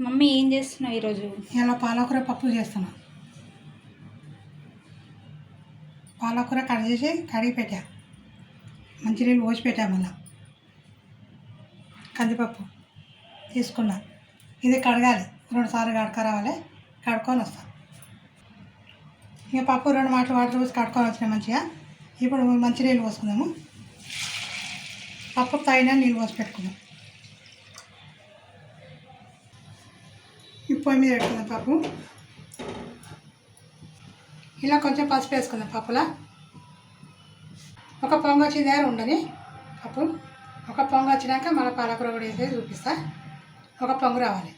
Mummy ఏం చేస్తున్నావు ఈరోజు? ఇలా పాలకూర పప్పు చేస్తున్నా. పాలకూర కట్ చేసి కడిగి పెట్టా. మంచినీళ్ళు పోసి పెట్టా మళ్ళా. కందిపప్పు తీసుకున్నా. ఇది కడగాలి. రెండుసార్లు కడక రావాలి. కడుక్కొని వస్తా. ఇక పప్పు రెండు మాటలు వాటర్ పోసి కడుక్కొని వచ్చినాయి మంచిగా. ఇప్పుడు మంచి నీళ్ళు పోసుకుందాము. పప్పు తగిన నీళ్ళు పోసి పెట్టుకుందాం. పొయ్యి మీద పెట్టుకుందాం పప్పు. ఇలా కొంచెం పసుపు వేసుకుందాం పప్పులా. ఒక పొంగ వచ్చిన దగ్గర ఉండని పప్పు. ఒక పొంగ వచ్చినాక మళ్ళీ పాలకూర కూడా వేసి చూపిస్తా. ఒక పొంగు రావాలి.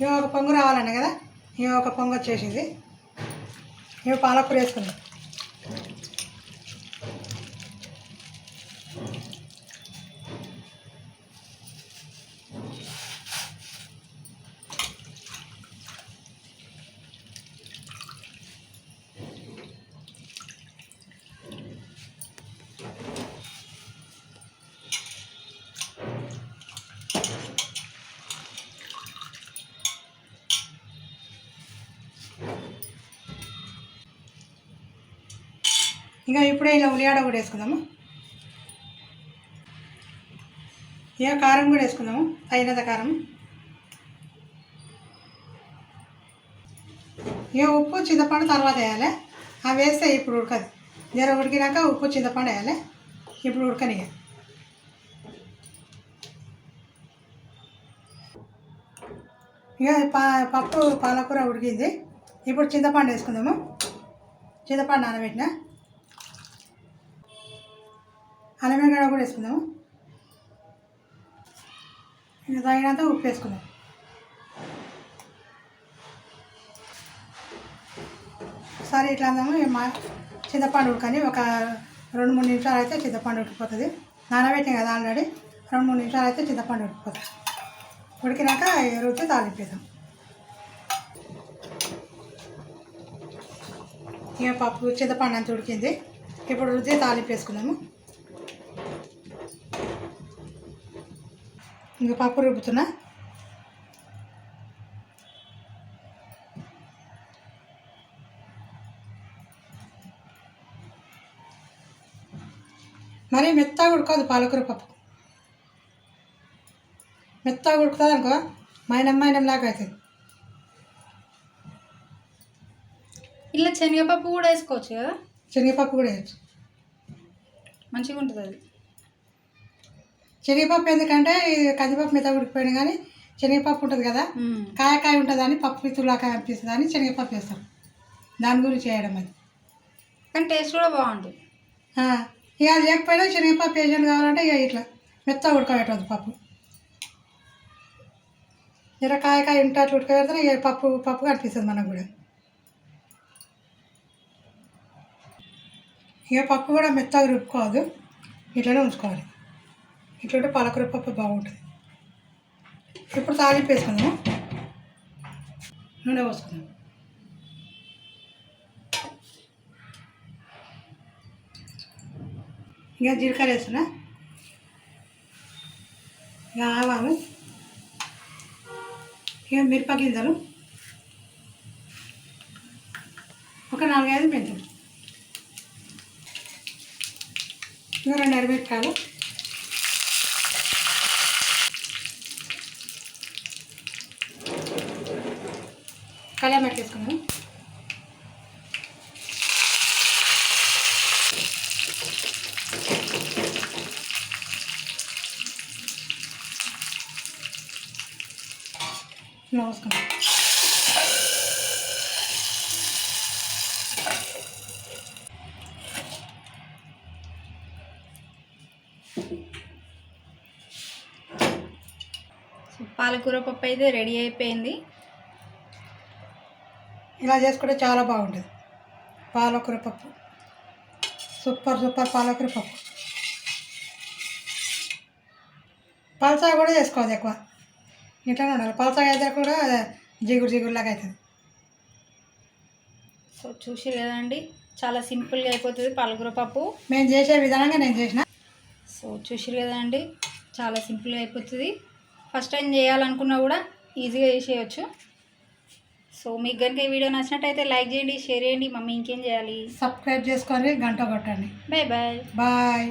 ఇవి ఒక పొంగు రావాలన్న కదా ఇవి ఒక పొంగు వచ్చేసింది. ఇవి పాలకూర వేసుకుందాం. ఇంకా ఇప్పుడే ఇలా ఉల్లిగడ్డ కూడా వేసుకుందాము. ఇక కారం కూడా వేసుకుందాము తగినంత కారం. ఇక ఉప్పు చింతపండు తర్వాత వేయాలి. అవి వేస్తే ఇప్పుడు ఉడకదు. జర ఉడికినాక ఉప్పు చింతపండు వేయాలి. ఇప్పుడు ఉడకని ఇక పా పప్పు పాలకూర ఉడికింది. ఇప్పుడు చింతపండు వేసుకుందాము. చింతపండు నానబెట్టిన. అల్లం వెల్లిగడ్డ కూడా వేసుకుందాము? ఇంకా తగినంత ఉప్పు వేసుకుందాం. ఒకసారి ఇట్లా అందాము మా చింతపండు ఉడకని ఒక రెండు మూడు నిమిషాలు అయితే చింతపండు ఉడికిపోతుంది. నానబెట్టాం కదా ఆల్రెడీ రెండు మూడు నిమిషాలు అయితే చింతపండు ఉడికిపోతుంది. ఉడికినాక రుచి తాలింపేద్దాం. ఇక పప్పు చింతపండు అంత ఉడికింది. ఇప్పుడు రుచి తాలింపు వేసుకుందాము. ఇంకా పప్పు రుబ్బుతున్నా. మరి మెత్తగా ఉడకదు పాలకూర పప్పు. మెత్తగా ఉడుకుతుంది అనుకో మైనం మైనం లాగా అవుతుంది ఇలా శనగపప్పు కూడా వేసుకోవచ్చు కదా? శనగపప్పు కూడా వేయచ్చు. మంచిగా ఉంటుంది అది. శనగపప్పు ఎందుకంటే ఇది కందిపప్పు మెత్తగా ఉడికిపోయినా కానీ శనగపప్పు ఉంటుంది కదా మ్మ్. కాయ కాయ ఉంటుందని పప్పు తులాకాయ అనిపిస్తుంది అని శనగపప్పు వేస్తాం. దాని గురించి చేయడం అది. కానీ టేస్ట్ కూడా బాగుంటుంది. ఇక అది లేకపోయినా శనగపప్పు వేసాను కావాలంటే ఇక ఇట్లా మెత్తగా ఉడకబెట్టదు పప్పు. జర కాయ కాయ ఉంటే అట్లా ఉడకబెడితే ఇక పప్పు పప్పు కనిపిస్తుంది మనకు కూడా. ఇక పప్పు కూడా మెత్తగా రుబ్బుకోవద్దు. ఇట్లనే ఉంచుకోవాలి. ఇట్లుంటే పాలకూర పప్పు బాగుంటుంది. ఇప్పుడు తాలింపు వేసుకుందాము నూనె పోసుకుందాం. ఇక జీలకర్ర వేస్తున్నా. ఇక ఆవాలు. ఇక మిరప గింజలు. ఒక నాలుగైదు మెంతులు. ఇంకా రెండు అరమిరపకాయలు కళ్యాణ్ వేసుకున్నాను నమస్కారం పాలకూర పప్పు అయితే రెడీ అయిపోయింది. ఇలా చేసుకుంటే చాలా బాగుంటుంది. పాలకూర పప్పు. సూపర్ సూపర్ పాలకూర పప్పు. పల్సా కూడా చేసుకోవద్దు ఎక్కువ. ఇట్లానే ఉండాలి. పల్సా అయితే కూడా జిగురు జిగురులాగా అవుతుంది. సో చూసి కదండి చాలా సింపుల్గా అయిపోతుంది పాలకూర పప్పు. మేము చేసే విధానంగా నేను చేసిన. సో చూసిరు కదండి చాలా సింపుల్గా అయిపోతుంది. ఫస్ట్ టైం చేయాలనుకున్నా కూడా ఈజీగా చేసేయచ్చు. సో మీకు కనుక ఈ వీడియో నచ్చినట్టయితే లైక్ చేయండి షేర్ చేయండి. మమ్మీ ఇంకేం చేయాలి? సబ్స్క్రైబ్ చేసుకొని గంట కొట్టండి. Bye bye. బాయ్.